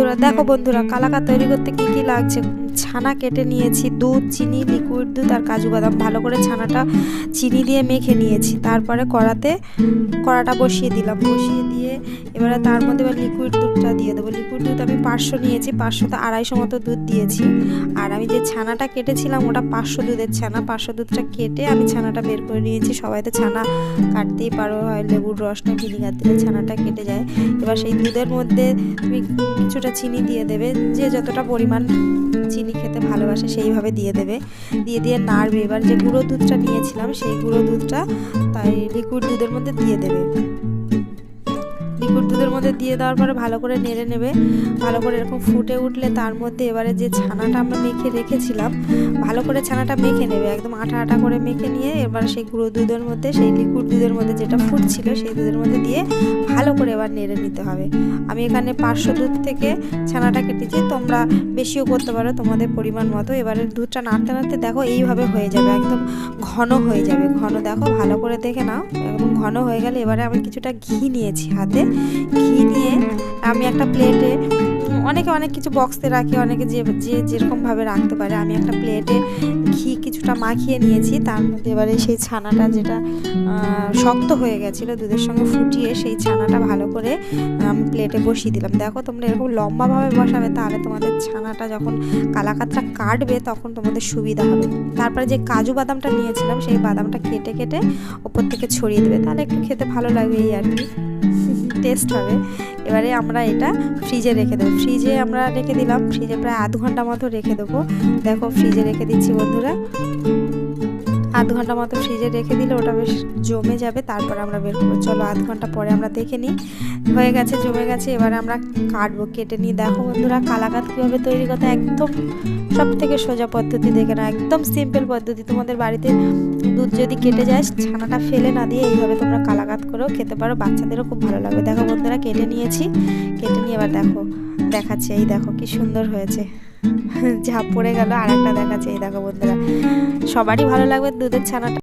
বন্ধুরা দেখো বন্ধুরা কালাকা তৈরি করতে কি কি লাগছে? ছানা কেটে নিয়েছি, দুধ, চিনি, লিকুইড, দুধ আর কাজু বাদাম। ভালো করে ছানাটা চিনি দিয়ে মেখে নিয়েছি। তারপরে কড়াতে কড়াটা বসিয়ে দিলাম। বসিয়ে দিয়ে এবারে তার মধ্যে এবার লিকুইড দুধটা দিয়ে দেবো। লিকুইড দুধ আমি পাঁচশো নিয়েছি, পাঁচশোতে আড়াইশো মতো দুধ দিয়েছি। আর আমি যে ছানাটা কেটেছিলাম, ওটা পাঁচশো দুধের ছানা। পাঁচশো দুধটা কেটে আমি ছানাটা বের করে নিয়েছি। সবাই তো ছানা কাটতেই পারো, হয় লেবুর রসটা ভিনিগার দিলে ছানাটা কেটে যায়। এবার সেই দুধের মধ্যে তুমি কিছুটা চিনি দিয়ে দেবে। যে যতটা পরিমাণ চিনি খেতে ভালোবাসে, সেইভাবে দিয়ে দেবে। দিয়ে দিয়ে নাড়বে। এবার যে গুঁড়ো দুধটা নিয়েছিলাম, সেই গুঁড়ো দুধটা তাই লিকুইড দুধের মধ্যে দিয়ে দেবে। লিকুইড দুধের মধ্যে দিয়ে দেওয়ার পরে ভালো করে নেড়ে নেবে। ভালো করে এরকম ফুটে উঠলে তার মধ্যে এবারে যে ছানাটা আমরা মেখে রেখেছিলাম, ভালো করে ছানাটা মেখে নেবে। একদম আটা আটা করে মেখে নিয়ে এবার সেই গুঁড়ো দুধের মধ্যে, সেই লিকুইড দুধের মধ্যে যেটা ফুটছিল সেই দুধের মধ্যে দিয়ে ভালো করে এবার নেড়ে নিতে হবে। আমি এখানে পাঁচশো দুধ থেকে ছানাটা কেটেছি। তোমরা বেশিও করতে পারো, তোমাদের পরিমাণ মতো। এবারে দুধটা নাড়তে নাড়তে দেখো এইভাবে হয়ে যাবে, একদম ঘন হয়ে যাবে। ঘন দেখো, ভালো করে দেখে নাও। একদম ঘন হয়ে গেলে এবারে আমি কিছুটা ঘি নিয়েছি হাতে। ঘি নিয়ে আমি একটা প্লেটে অনেকে অনেক কিছু বক্সে রাখে, অনেকে যে যে যেরকমভাবে রাখতে পারে, আমি একটা প্লেটে ঘি কিছুটা মাখিয়ে নিয়েছি, তার মধ্যে এবারে সেই ছানাটা যেটা শক্ত হয়ে গেছিল, দুধের সঙ্গে ফুটিয়ে সেই ছানাটা ভালো করে, আমি প্লেটে বসিয়ে দিলাম। দেখো তোমরা এরকম লম্বাভাবে বসাবে, তাহলে তোমাদের ছানাটা যখন কালাকাতটা কাটবে, তখন তোমাদের সুবিধা হবে। তারপরে যে কাজু বাদামটা নিয়েছিলাম, সেই বাদামটা কেটে কেটে ওপর থেকে ছড়িয়ে দেবে। তাহলে একটু খেতে ভালো লাগবে এই আর কি। টেস্ট হবে। এবারে আমরা এটা ফ্রিজে রেখে দেবো। ফ্রিজে আমরা রেখে দিলাম। ফ্রিজে প্রায় আধ ঘণ্টা মতো রেখে দেবো। দেখো ফ্রিজে রেখে দিচ্ছি বন্ধুরা। আধ ঘণ্টা মতো ফ্রিজে রেখে দিলে ওটা বেশ জমে যাবে। তারপর আমরা বের করব। চলো আধ ঘণ্টা পরে আমরা দেখে নিই। হয়ে গেছে, জমে গেছে। এবারে আমরা কাটবো, কেটে নিই। দেখো বন্ধুরা কালাকাত কীভাবে তৈরি করতে একদম সব থেকে সোজা পদ্ধতি দেখে না একদম সিম্পল পদ্ধতি। তোমাদের বাড়িতে দুধ যদি কেটে যায়, ছানাটা ফেলে না দিয়ে এইভাবে তোমরা কালাকাত করেও খেতে পারো। বাচ্চাদেরও খুব ভালো লাগবে। দেখো বন্ধুরা, কেটে নিয়েছি। কেটে নিয়ে এবার দেখো, দেখাচ্ছে। এই দেখো কি সুন্দর হয়েছে। ঝাঁপ পড়ে গেল আর একটা দেখাচ্ছে। এই দেখো বন্ধুরা, সবারই ভালো লাগবে দুধের ছানাটা।